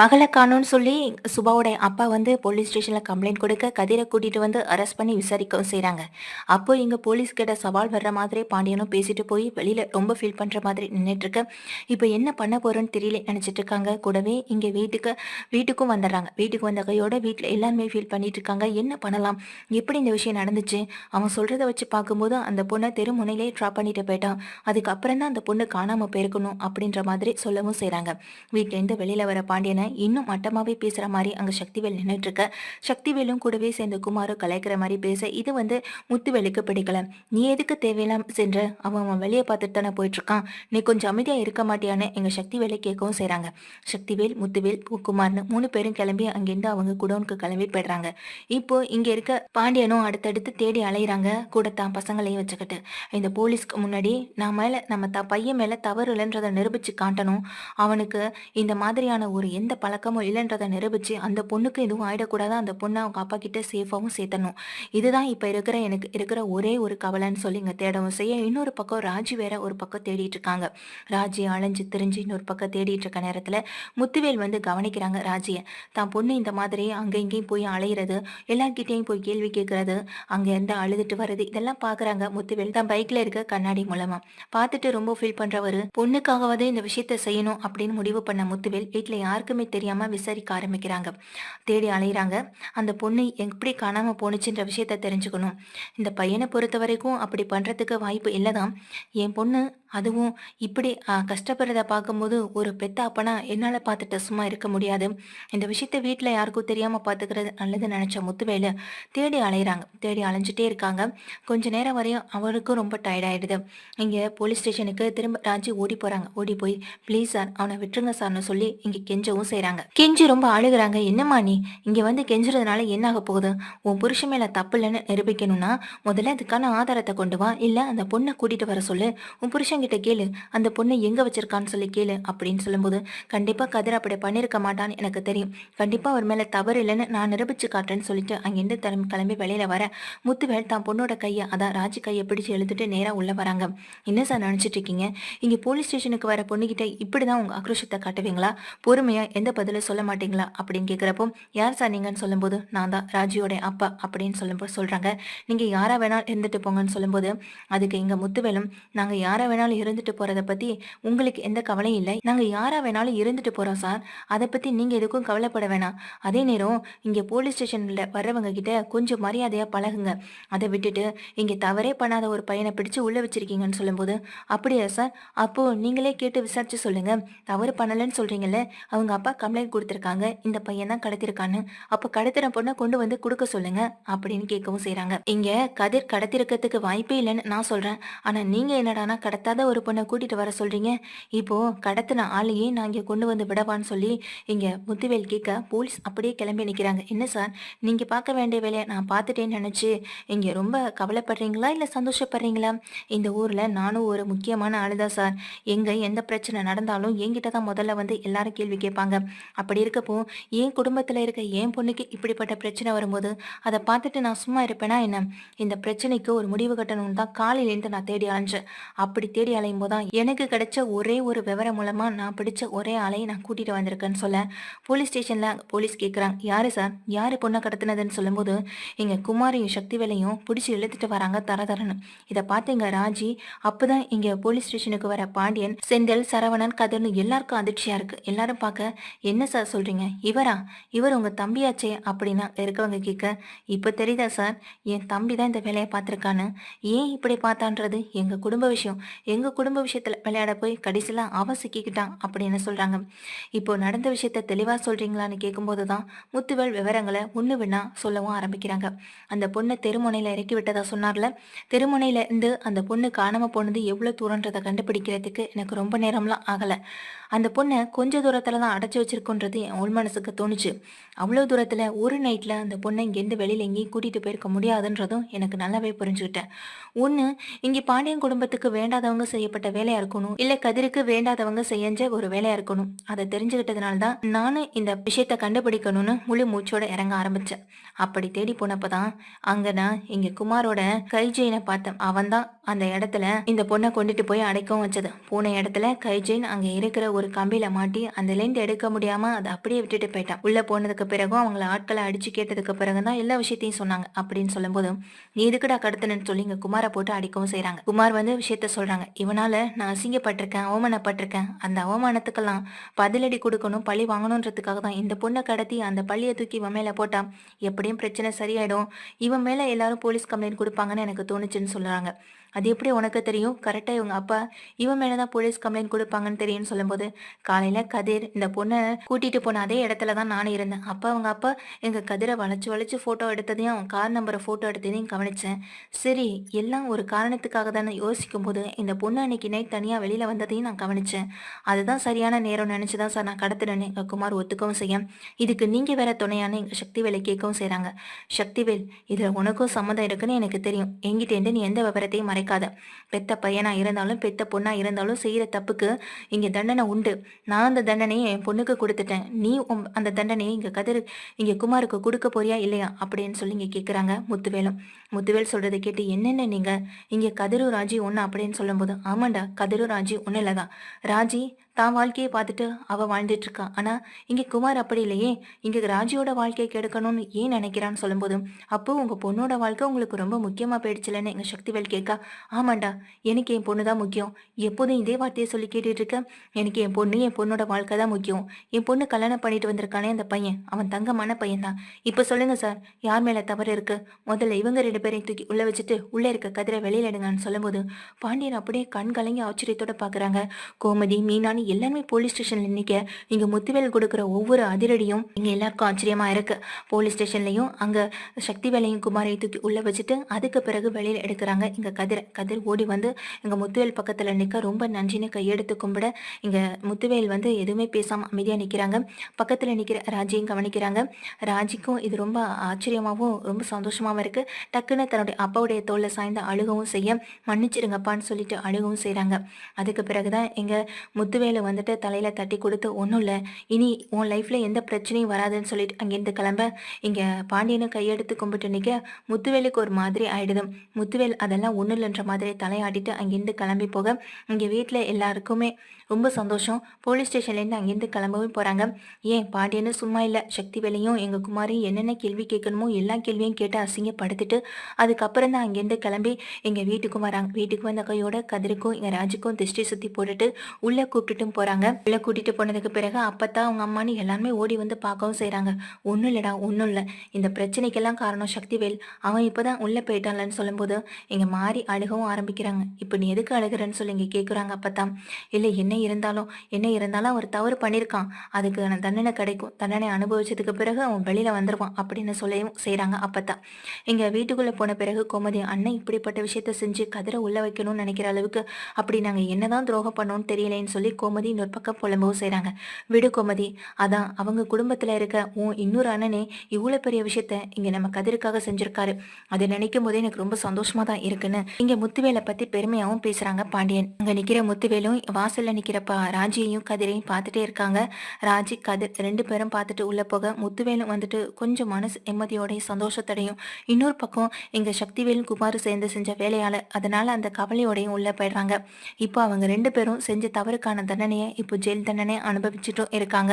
மகளை காணோன்னு சொல்லி சுபாவோட அப்பா வந்து போலீஸ் ஸ்டேஷனில் கம்ப்ளைண்ட் கொடுக்க கதிரை கூட்டிகிட்டு வந்து அரெஸ்ட் பண்ணி விசாரிக்கவும் செய்கிறாங்க அப்போ இங்கே போலீஸ் கிட்ட சவால் வர்ற மாதிரி பாண்டியனும் பேசிட்டு போய் வெளியில் ரொம்ப ஃபீல் பண்ணுற மாதிரி நின்றுட்டு இருக்க. இப்போ என்ன பண்ண போகிறோன்னு தெரியல நினச்சிட்டு இருக்காங்க. கூடவே இங்கே வீட்டுக்கு வீட்டுக்கும் வந்துடுறாங்க. வீட்டுக்கு வந்த கையோட வீட்டில் எல்லாருமே ஃபீல் பண்ணிட்டு இருக்காங்க. என்ன பண்ணலாம்? எப்படி இந்த விஷயம் நடந்துச்சு? அவன் சொல்கிறத வச்சு பார்க்கும்போது அந்த பொண்ணை தெருமுனையிலே ட்ராப் பண்ணிட்டு போயிட்டான். அதுக்கப்புறம் தான் அந்த பொண்ணு காணாமல் போயிருக்கணும் அப்படின்ற மாதிரி சொல்லவும் செய்கிறாங்க வீட்டிலேருந்து வெளியில் வர பாண்டியனை இன்னும் மட்டமாகவே பேசுகிற மாதிரி அங்கே சக்திவேல் நின்றுட்டு இருக்க சக்திவேலும் கூடவே சேர்ந்து குமாரும் கலைக்கிற மாதிரி பேச இது வந்து முத்துவேலுக்கு பிடிக்கல. நீ எதுக்கு தேவையில்லாம சென்ற? அவன் அவன் வெளியே பார்த்துட்டு தானே போயிட்டு இருக்கான் நீ கொஞ்சம் அமைதியாக இருக்க மாட்டியான்னு எங்கள் சக்திவேலை கேட்கவும் செய்கிறாங்க சக்திவேல் முத்துவேல் குமார்னு மூணு பேரும் கிளம்பி அங்கேருந்து அவங்க குடோனுக்கு கிளம்பி போயிடுறாங்க. இப்போ இங்கே இருக்க பாண்டியனும் அடுத்தடுத்து தேடி அலையிறாங்க. கூட தான் பசங்களையும் வச்சுக்கிட்டு. இந்த போலீஸ்க்கு முன்னாடி நான் மேலே நம்ம த பையன் மேலே தவறு இல்லைன்றதை நிரூபித்து காட்டணும். அவனுக்கு இந்த மாதிரியான ஒரு எந்த பழக்கமும் இல்லைன்றதை நிரூபித்து அந்த பொண்ணுக்கு எதுவும் ஆயிடக்கூடாது. அந்த பொண்ணை அவங்க அப்பா கிட்ட சேஃபாகவும் சேர்த்தணும். இதுதான் இப்போ இருக்கிற எனக்கு இருக்கிற ஒரே ஒரு கவலைன்னு சொல்லி இங்கே தேடவும் செய்ய. இன்னொரு பக்கம் ராஜி வேற ஒரு பக்கம் தேடிட்டு இருக்காங்க. ராஜி அலைஞ்சு திரிஞ்சு இன்னொரு பக்கம் தேடிட்டு இருக்க நேரத்தில் முத்துவேல் வந்து கவனிக்கிறாங்க ராஜியை. தான் பொண்ணு இந்த மாதிரி அங்கே இங்கேயும் போய் அலையிறது எல்லார்கிட்டேயும் போய் கேள்வி கேட்கறது அங்கே இருந்து அழுதுட்டு வர்றது இதெல்லாம் பார்க்குறாங்க முத்துவேல். தான் பைக்கில் இருக்க கண்ணாடி மூலமா. பார்த்துட்டு ரொம்ப ஃபீல் பண்ணுறவர் பொண்ணுக்காகவாது இந்த விஷயத்த செய்யணும் அப்படின்னு முடிவு பண்ண முத்துவேல். வீட்டில் யாருக்குமே தெரியாமல் விசாரிக்க ஆரம்பிக்கிறாங்க. தேடி அலையிறாங்க. அந்த பொண்ணு எப்படி காணாமல் போணுச்சுன்ற விஷயத்த தெரிஞ்சுக்கணும். இந்த பையனை பொறுத்த வரைக்கும் அப்படி பண்ணுறதுக்கு வாய்ப்பு இல்லைதான். என் பொண்ணு அதுவும் இப்படி கஷ்டப்படுறத பார்க்கும்போது ஒரு பெத்த அப்பனா என்னால் பார்த்துட்டு சும்மா இருக்க முடியாது. இந்த விஷயத்த வீட்டில் யாருக்கும் தெரியாமல் பார்த்துக்கிறது நல்லது நினச்ச முத்துவேலு தேடி அலையிறாங்க. தேடி அலைஞ்சிட்டே இருக்காங்க. கொஞ்ச நேரம் வரையும் அவருக்கும் ரொம்ப டயர்டாயிடுது இங்கே போலீஸ் ஸ்டேஷனுக்கு திரும்ப ராஜி ஓடி போகிறாங்க ஓடி போய் ப்ளீஸ் சார் அவனை விட்டுருங்க சார்னு சொல்லி இங்கே கெஞ்சவும் செய்கிறாங்க கெஞ்சி ரொம்ப அழுகிறாங்க. என்னம்மா நீ? இங்கே வந்து கெஞ்சுறதுனால என்ன ஆக போகுது? உன் புருஷன் மேலே தப்பு இல்லைன்னு நிரூபிக்கணும்னா முதல்ல அதுக்கான ஆதாரத்தை கொண்டு வா. இல்லை அந்த பொண்ணை கூட்டிகிட்டு வர சொல்லு. உன் புருஷன் கிட்ட கேளு. அந்த பொண்ணை எங்கே வச்சிருக்கான்னு சொல்லி கேளு அப்படின்னு சொல்லும்போது கண்டிப்பாக கதிர் அப்படி பண்ணியிருக்க மாட்டான்னு எனக்கு தெரியும். கண்டிப்பாக அவர் மேலே தவறு இல்லைன்னு நான் நிரூபிச்சு காட்டுறேன்னு சொல்லிட்டு அங்கேருந்து திறமை கிளம்பி வெளியில் வர முத்துவேல் தான் பொண்ணோட கையை அதான் ராஜி கையை பிடிச்சு எழுத்துட்டு நேராக உள்ளே வராங்க. என்ன சார் நினச்சிட்டு இருக்கீங்க? இங்கே போலீஸ் ஸ்டேஷனுக்கு வர பொண்ணுகிட்ட இப்படி தான் உங்கள் ஆக்ரோஷத்தை காட்டுவீங்களா? பொறுமையாக எந்த பதிலும் சொல்ல மாட்டீங்களா? அப்படின்னு கேட்குறப்போ யார் சார் நீங்கன்னு சொல்லும்போது நான் தான் ராஜியோட அப்பா அப்படின்னு சொல்லும்போது சொல்கிறாங்க நீங்கள் யாரா வேணாலும் இருந்துட்டு போங்கன்னு சொல்லும்போது அதுக்கு இங்கே முத்துவேலும் நாங்கள் யாரா வேணாலும் இருந்துட்டு போறதை பற்றி உங்களுக்கு எந்த கவலையும் இல்லை. நாங்கள் யாரா வேணாலும் இருந்துட்டு போகிறோம் சார். அதை பற்றி நீங்கள் எதுக்கும் கவலைப்பட வேணாம். அதே நேரம் இங்கே போலீஸ் ஸ்டேஷனில் வர்றவங்க கிட்ட கொஞ்சம் மரியாதையாக பழகுங்க. அதை விட்டுட்டு இங்கே தவறே பண்ணாத ஒரு பையனை பிடிச்சு உள்ளே வச்சிருக்கீங்கன்னு சொல்லும்போது அப்படியா சார்? அப்போது நீங்களே கேட்டு விசாரிச்சு சொல்லுங்கள் தவறு பண்ணலைன்னு சொல்றீங்கல்ல. அவங்க அப்பா கம்ப்ளைண்ட் கொடுத்துருக்காங்க. இந்த பையன் தான் கடத்திருக்கான்னு. அப்போ கடத்தின பொண்ணை கொண்டு வந்து கொடுக்க சொல்லுங்க அப்படின்னு கேட்கவும் செய்கிறாங்க இங்கே கதிர் கடத்திருக்கிறதுக்கு வாய்ப்பே இல்லைன்னு நான் சொல்கிறேன் ஆனால் நீங்கள் என்னடானா கடத்தாத ஒரு பொண்ணை கூட்டிகிட்டு வர சொல்கிறீங்க இப்போ கடத்தின ஆளையே நான் இங்கே கொண்டு வந்து விடவான்னு சொல்லி இங்கே முத்துவேல் கேட்க போலீஸ் அப்படியே கிளம்பி நிற்கிறாங்க என்ன சார்? நீங்கள் பார்க்க வேண்டிய வேலையை நான் பார்த்துட்டேன்னு நினச்சி இங்கே ரொம்ப கவலைப்படுறீங்களா இல்லை சந்தோஷப்படுறீங்களா? இந்த ஊரில் நானும் ஒரு முக்கியமான ஆளுதான் சார். எங்கே எந்த பிரச்சனை நடந்தாலும் என்கிட்ட தான் முதல்ல வந்து எல்லாரும் கேள்வி கேட்பாங்க. அப்படி இருக்கப்போ என் குடும்பத்தில் இருக்க என் பொண்ணுக்கு இப்படிப்பட்ட பிரச்சனை வரும்போது அதை பார்த்துட்டு நான் சும்மா இருப்பேனா என்ன? இந்த பிரச்சனைக்கு ஒரு முடிவு கட்டணும்னு தான் காலையிலேருந்து நான் தேடி அலைஞ்சேன். அப்படி தேடி அலையும் போது தான் எனக்கு கிடைச்ச ஒரே ஒரு விவரம் மூலமா நான் பிடிச்ச ஒரே ஆளையை நான் கூட்டிட்டு வந்திருக்கேன்னு சொல்ல. போலீஸ் ஸ்டேஷன்ல போலீஸ் கேட்குறாங்க யாரு சார் யார் பொண்ணை கடத்தினதுன்னு சொல்லும்போது எங்க குமாரையும் சக்திவேலையும் பிடிச்சி இழுத்துட்டு வராங்க தரதரன்னு. இதை பார்த்தீங்க ராஜி? அப்போதான் இங்கே போலீஸ் ஸ்டேஷனுக்கு வர பாண்டியன் செந்தில் சரவணன் கதிர்னு எல்லாருக்கும் அதிர்ச்சியாக இருக்கு. எல்லாரும் பார்க்க என்ன சார் சொல்றீங்க? இவரா? இவர் உங்க தம்பியாச்சே? அப்படின்னா இருக்கவங்க கேட்க இப்போ தெரியுதா சார் என் தம்பி தான் இந்த வேலையை பார்த்துருக்கான்னு ஏன் இப்படி பார்த்தான்றது? எங்கள் குடும்ப விஷயம். எங்கள் குடும்ப விஷயத்தில் விளையாட போய் கடைசியில் அவன் சிக்கிக்கிட்டான் அப்படின்னு சொல்கிறாங்க இப்போ நடந்த விஷயத்த தெளிவாக சொல்கிறீங்களான்னு கேட்கும்போது தான் முத்துவேல் விவரங்களை ஒன்று வினா சொல்லவும் ஆரம்பிக்கிறாங்க. அந்த பொண்ணை தெருமுனையில் இறக்கி விட்டதா சொன்னார்ல. தெருமுனையில இருந்து அந்த பொண்ணு காணாமல் போனது எவ்வளோ தூரன்றதை கண்டுபிடிக்கிறதுக்கு எனக்கு ரொம்ப நேரம்லாம் ஆகலை. அந்த பொண்ணை கொஞ்ச தூரத்தில் தான் அடைச்சி வச்சிருக்கோன்றது என் உள் மனசுக்கு தோணுச்சு. அவ்வளோ தூரத்தில் ஒரு நைட்டில் அந்த பொண்ணை இங்கேருந்து வெளியில் எங்கேயும் கூட்டிகிட்டு போயிருக்க முடியாதுன்றதும் எனக்கு நல்லாவே புரிஞ்சுக்கிட்டேன். ஒன்று இங்கே பாண்டியன் குடும்பத்துக்கு வேண்டாதவங்க வேண்டாதவங்க செய்யப்பட்ட வேலையா இருக்கணும். இல்ல கதிருக்கு வேண்டாதவங்க செஞ்ச ஒரு வேலையா இருக்கணும். அதை தெரிஞ்சுக்கிட்டதுனால தான் நானும் இந்த விஷயத்த கண்டுபிடிக்கணும்னு முழு மூச்சோட இறங்க ஆரம்பிச்சேன். அப்படி தேடி போனப்பதான் அங்க நான் இங்க குமாரோட கைஜெயினை பார்த்தேன். அவன் தான் அந்த இடத்துல இந்த பொண்ணை கொண்டுட்டு போய் அடைக்கவும் வச்சது. போன இடத்துல கைஜெயின் அங்க இருக்கிற ஒரு கம்பியில மாட்டி அந்த லெண்ட் எடுக்க முடியாம அதை அப்படியே விட்டுட்டு போயிட்டான். உள்ள போனதுக்கு பிறகும் அவங்கள ஆட்களை அடிச்சு கேட்டதுக்கு பிறகுதான் எல்லா விஷயத்தையும் சொன்னாங்க. அப்படின்னு சொல்லும்போது நீ எதுக்குடா கடத்தினு சொல்லி இங்க குமாரை போட்டு அடிக்கவும் செய்யறாங்க குமார் வந்து விஷயத்த சொல்றாங்க. இவனால நான் அசிங்கப்பட்டிருக்கேன் அவமானப்பட்டிருக்கேன். அந்த அவமானத்துக்கெல்லாம் பதிலடி கொடுக்கணும் பழி வாங்கணுன்றதுக்காக தான் இந்த பொண்ணை கடத்தி அந்த பள்ளியை தூக்கி இவன் மேலே போட்டான். எப்படியும் பிரச்சனை சரியாயிடும். இவன் மேலே எல்லாரும் போலீஸ் கம்ப்ளைண்ட் கொடுப்பாங்கன்னு எனக்கு தோணுச்சுன்னு சொல்கிறாங்க அது எப்படி உனக்கு தெரியும்? கரெக்டாக இவங்க அப்பா இவன் மேலே தான் போலீஸ் கம்ப்ளைண்ட் கொடுப்பாங்கன்னு தெரியும்னு சொல்லும்போது காலையில் கதிர் இந்த பொண்ணை கூட்டிகிட்டு போன அதே இடத்துல தான் நானும் இருந்தேன். அப்போ அவங்க அப்பா எங்கள் கதிரை வளைச்சு வளைச்சு ஃபோட்டோ எடுத்ததையும் அவன் கார் நம்பரை ஃபோட்டோ எடுத்ததையும் கவனித்தேன் சரி எல்லாம் ஒரு காரணத்துக்காக தானே யோசிக்கும் போது இந்த பொண்ணு அன்னைக்கு நைட் தனியாக வெளியில் வந்ததையும் நான் கவனித்தேன் அதுதான் சரியான நேரம் நினச்சி தான் சார் நான் கடத்தினேன்னு எங்கள் குமார் ஒத்துக்கவும் செய்ய. இதுக்கு நீங்கள் வேற துணையான்னு எங்கள் சக்திவேலை கேட்கவும் செய்கிறாங்க சக்திவேல் இதில் உனக்கும் சம்மந்தம் இருக்குன்னு எனக்கு தெரியும். எங்கிட்டேருந்து நீ எந்த விவரத்தையும் நினைக்காத பெத்த பையனா இருந்தாலும் பெத்த பொண்ணா இருந்தாலும் செய்யற தப்புக்கு இங்க தண்டனை உண்டு. நான் அந்த தண்டனையை என் பொண்ணுக்கு கொடுத்துட்டேன். நீ அந்த தண்டனையை இங்க கதிர் இங்க குமாருக்கு கொடுக்க போறியா இல்லையா அப்படின்னு சொல்லி இங்க கேக்குறாங்க முத்துவேலும். முத்துவேல் சொல்றதை கேட்டு என்னென்ன நீங்க? இங்க கதிரு ராஜி ஒண்ணு அப்படின்னு சொல்லும்போது ஆமாண்டா கதிரு ராஜி ஒண்ணு இல்லதான் ராஜி தான் வாழ்க்கையை பார்த்துட்டு அவ வாழ்ந்துட்டு இருக்கா. ஆனா இங்க குமார் அப்படி இல்லையே. இங்க ராஜியோட வாழ்க்கையை கெடுக்கணும்னு ஏன் நினைக்கிறான்னு சொல்லும்போது அப்போ உங்க பொண்ணோட வாழ்க்கை உங்களுக்கு ரொம்ப முக்கியமா போயிடுச்சுலன்னு எங்க சக்திவேல் கேட்கா. ஆமாண்டா எனக்கு என் பொண்ணு தான் முக்கியம். எப்போதும் இதே வார்த்தையை சொல்லி கேட்டுட்டு இருக்க. எனக்கு என் பொண்ணு என் பொண்ணோட வாழ்க்கை தான் முக்கியம். என் பொண்ணு கல்யாணம் பண்ணிட்டு வந்திருக்கானே அந்த பையன். அவன் தங்கமான பையன் தான். இப்போ சொல்லுங்க சார் யார் மேல தவறு இருக்கு? முதல்ல இவங்க ரெண்டு பேரையும் தூக்கி உள்ள வச்சுட்டு உள்ள இருக்க கதிரை வெளியில எடுங்கன்னு சொல்லும்போது பாண்டியன் அப்படியே கண் கலங்கி ஆச்சரியத்தோட பாக்குறாங்க. கோமதி மீனானு எல்லாருமே போலீஸ் ஸ்டேஷன்ல நிக்க இங்க முத்துவேல் கொடுக்குற ஒவ்வொரு அதிரடியும் இங்க எல்லாருக்கும் ஆச்சரியமா இருக்கு. போலீஸ் ஸ்டேஷன்லயும் அங்க சக்தி வேலையும் குமாரையும் தூக்கி உள்ள வச்சுட்டு அதுக்கு பிறகு வெளியில எடுக்கிறாங்க இங்க கதிர். கதிர் ஓடி வந்து இங்க முத்துவேல் பக்கத்துல நிக்க ரொம்ப நன்றின்னு கையெடுத்து கும்பிட இங்க முத்துவேல் வந்து எதுவுமே பேசாம அமைதியா நிக்கிறாங்க. பக்கத்துல நிக்கிற ராஜியும் கவனிக்கிறாங்க. ராஜிக்கும் இது ரொம்ப ஆச்சரியமாகவும் ரொம்ப சந்தோஷமாகவும் இருக்கு. டக்குன்னு தன்னுடைய அப்பாவுடைய தோல்ல சாய்ந்து அழுகவும் செய்ய மன்னிச்சிருங்கப்பான்னு சொல்லிட்டு அழுகவும் செய்கிறாங்க அதுக்கு பிறகுதான் எங்க முத்துவேல் வந்துட்டு தலையில் தட்டி கொடுத்து ஒன்றும் இல்லை. இனி உன் லைஃப்ல எந்த பிரச்சனையும் வராதுன்னு சொல்லிட்டு அங்கேருந்து கிளம்ப. இங்க பாண்டியனை கையெடுத்து கும்பிட்டு நிற்க முத்துவேலுக்கு ஒரு மாதிரி ஆயிடுது. முத்துவேல் அதெல்லாம் ஒன்றும் இல்லைன்ற மாதிரி தலையாட்டிட்டு அங்கேருந்து கிளம்பி போக. இங்கே வீட்டில் எல்லாருக்குமே ரொம்ப சந்தோஷம். போலீஸ் ஸ்டேஷன்லேருந்து அங்கேருந்து கிளம்பவும் போகிறாங்க ஏன் பாண்டியனும் சும்மா இல்லை. சக்தி வேலையும் எங்கள் குமாரையும் என்னென்ன கேள்வி கேட்கணுமோ எல்லா கேள்வியும் கேட்டு அசிங்கப்படுத்திட்டு அதுக்கப்புறம் தான் அங்கேருந்து கிளம்பி எங்கள் வீட்டுக்கு வராங்க. வீட்டுக்கு வந்த கையோட கதிருக்கும் எங்கள் ராஜுக்கும் திருஷ்டி சுற்றி போட்டுட்டு உள்ளே கூட்டிட்டும் போகிறாங்க பிள்ளை கூட்டிகிட்டு போனதுக்கு பிறகு அப்பத்தான் அவங்க அம்மானு எல்லாருமே ஓடி வந்து பார்க்கவும் செய்கிறாங்க ஒன்றும் இல்லைடா ஒன்றும் இல்லை. இந்த பிரச்சனைக்கெல்லாம் காரணம் சக்திவேல். அவன் இப்போ தான் உள்ளே போயிட்டான்லன்னு சொல்லும்போது இங்கே மாறி அழுகவும் ஆரம்பிக்கிறாங்க. இப்போ நீ எதுக்கு அழுகிறன்னு சொல்லி இங்கே கேட்குறாங்க அப்பத்தான் இல்லை என்ன இருந்தாலும் என்ன இருந்தாலும் அவர் தவறு பண்ணியிருக்கான் அதுக்கு தண்டனை கிடைக்கும். தண்டனை அனுபவிச்சதுக்கு பிறகு அவன் வெளியில் வந்துடுவான் அப்படின்னு சொல்லவும் செய்கிறாங்க அப்பத்தான் இங்கே வீட்டுக்குள்ளே போன பிறகு கோமதி அண்ணன் இப்படிப்பட்ட விஷயத்த செஞ்சு கதிரை உள்ள வைக்கணும்னு நினைக்கிற அளவுக்கு அப்படி நாங்கள் என்னதான் துரோகம் பண்ணோம்னு தெரியலேன்னு சொல்லி கோமதி இன்னொரு பக்கம் புலம்பவும் செய்கிறாங்க விடு கோமதி அதான் அவங்க குடும்பத்தில் இருக்க உன் இன்னொரு அண்ணனே இவ்வளோ பெரிய விஷயத்த இங்கே நம்ம கதிருக்காக செஞ்சிருக்காரு. அதை நினைக்கும் போதே எனக்கு ரொம்ப சந்தோஷமாக தான் இருக்குன்னு இங்கே முத்துவேலை பற்றி பெருமையாகவும் பேசுகிறாங்க பாண்டியன். அங்கே நிற்கிற முத்துவேலும் வாசலில் நிற்கிறப்ப ராஜியையும் கதிரையும் பார்த்துட்டே இருக்காங்க. ராஜி கதிர் ரெண்டு பேரும் பார்த்துட்டு உள்ளே போக முத்துவேலும் வந்துட்டு கொஞ்சம் மனசு நிம்மதியோடையும் சந்தோஷத்தோடையும் இன்னொரு பக்கம் இங்கே சக்திவேலும் குமார் சேர்ந்து செஞ்ச வேலையால் அதனால் அந்த கவலையோடையும் உள்ளே போயிடுறாங்க. இப்போ அவங்க ரெண்டு பேரும் செஞ்ச தவறுக்கான தண்டனையை இப்போ ஜெயில் தண்டனை அனுபவிச்சுட்டும் இருக்காங்க.